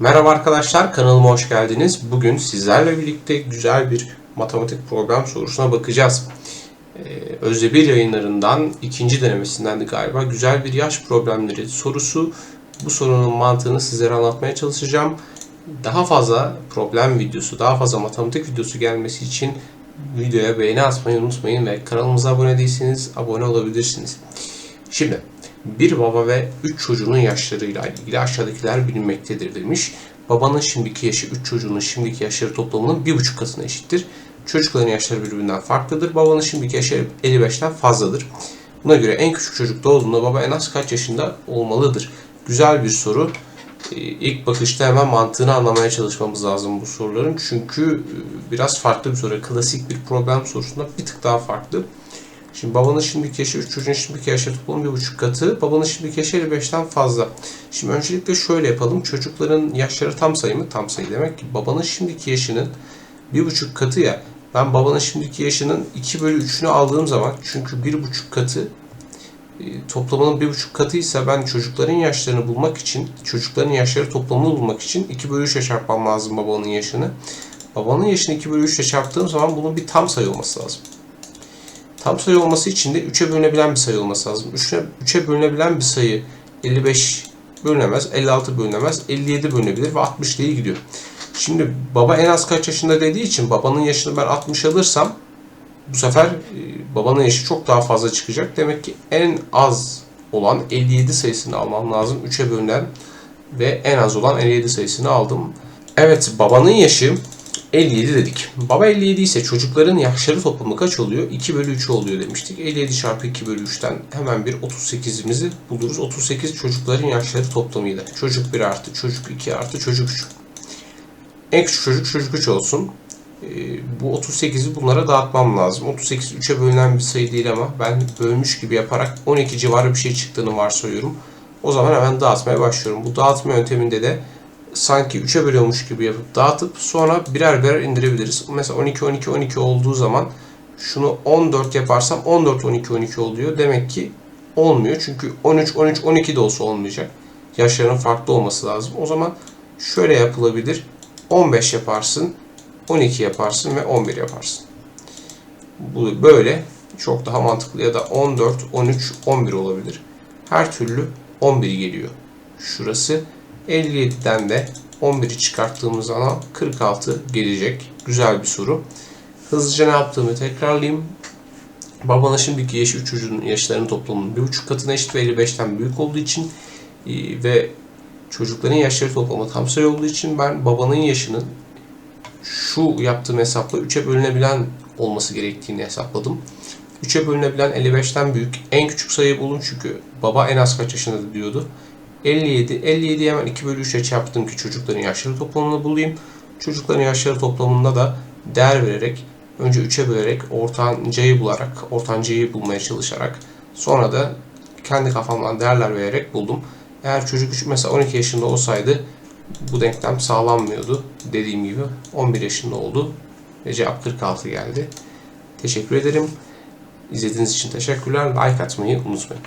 Merhaba arkadaşlar, kanalıma hoş geldiniz. Bugün sizlerle birlikte güzel bir matematik program sorusuna bakacağız. Ee, Özdemir yayınlarından ikinci denemesinden de galiba güzel bir yaş problemleri sorusu. Bu sorunun mantığını sizlere anlatmaya çalışacağım. Daha fazla problem videosu, daha fazla matematik videosu gelmesi için videoya beğeni atmayı unutmayın ve kanalımıza abone değilseniz abone olabilirsiniz. Şimdi bir baba ve 3 çocuğunun yaşlarıyla ilgili aşağıdakiler bilinmektedir demiş. Babanın şimdiki yaşı 3 çocuğunun şimdiki yaşları toplamının 1,5 katına eşittir. Çocukların yaşları birbirinden farklıdır. Babanın şimdiki yaşı 55'ten fazladır. Buna göre en küçük çocuk doğduğunda baba en az kaç yaşında olmalıdır? Güzel bir soru. Ee, İlk bakışta hemen mantığını anlamaya çalışmamız lazım bu soruların. Çünkü e, biraz farklı bir soru. Klasik bir problem sorusunda bir tık daha farklı. Şimdi babanın şimdiki yaşı 3 çocuğun şimdiki yaşı toplam bir buçuk katı. Babanın şimdiki yaşı 55'ten fazla. Şimdi öncelikle şöyle yapalım. Çocukların yaşları tam sayı mı? Tam sayı demek ki babanın şimdiki yaşının bir buçuk katı ya. Ben babanın şimdiki yaşının 2 bölü 3'ünü aldığım zaman çünkü bir buçuk katı e, toplamının bir buçuk katıysa ben çocukların yaşlarını bulmak için çocukların yaşları toplamını bulmak için 2 bölü 3'e çarpmam lazım babanın yaşını. Babanın yaşını 2 bölü 3'e çarptığım zaman bunun bir tam sayı olması lazım. Tam sayı olması için de 3'e bölünebilen bir sayı olması lazım. 3'e, 3'e bölünebilen bir sayı 55 bölünemez, 56 bölünemez, 57 bölünebilir ve 60 diye gidiyor. Şimdi baba en az kaç yaşında dediği için babanın yaşını ben 60 alırsam bu sefer e, babanın yaşı çok daha fazla çıkacak. Demek ki en az olan 57 sayısını almam lazım. 3'e bölünen ve en az olan 57 sayısını aldım. Evet babanın yaşı 57 dedik. Baba 57 ise çocukların yaşları toplamı kaç oluyor? 2 bölü 3 oluyor demiştik. 57 çarpı 2 bölü 3'ten hemen bir 38'imizi buluruz. 38 çocukların yaşları toplamıydı. Çocuk 1 artı, çocuk 2 artı, çocuk 3. En küçük çocuk çocuk 3 olsun. Ee, bu 38'i bunlara dağıtmam lazım. 38 3'e bölünen bir sayı değil ama ben bölmüş gibi yaparak 12 civarı bir şey çıktığını varsayıyorum. O zaman hemen dağıtmaya başlıyorum. Bu dağıtma yönteminde de sanki 3'e bölüyormuş gibi yapıp dağıtıp sonra birer birer indirebiliriz. Mesela 12 12 12 olduğu zaman şunu 14 yaparsam 14 12 12 oluyor. Demek ki olmuyor. Çünkü 13 13 12 de olsa olmayacak. Yaşlarının farklı olması lazım. O zaman şöyle yapılabilir. 15 yaparsın, 12 yaparsın ve 11 yaparsın. Bu böyle çok daha mantıklı ya da 14, 13, 11 olabilir. Her türlü 11 geliyor. Şurası 57'den de 11'i çıkarttığımız zaman 46 gelecek. Güzel bir soru. Hızlıca ne yaptığımı tekrarlayayım. Babanın şimdiki yaşı 3 çocuğun yaşlarının toplamının 1,5 katına eşit ve 55'ten büyük olduğu için e, ve çocukların yaşları toplamı tam sayı olduğu için ben babanın yaşının şu yaptığım hesapla 3'e bölünebilen olması gerektiğini hesapladım. 3'e bölünebilen 55'ten büyük. En küçük sayıyı bulun çünkü baba en az kaç yaşında diyordu. 57. 57'yi hemen 2 bölü 3'e çarptım ki çocukların yaşları toplamını bulayım. Çocukların yaşları toplamında da değer vererek önce 3'e bölerek ortancayı bularak, ortancayı bulmaya çalışarak sonra da kendi kafamdan değerler vererek buldum. Eğer çocuk mesela 12 yaşında olsaydı bu denklem sağlanmıyordu. Dediğim gibi 11 yaşında oldu ve cevap 46 geldi. Teşekkür ederim. İzlediğiniz için teşekkürler. Like atmayı unutmayın.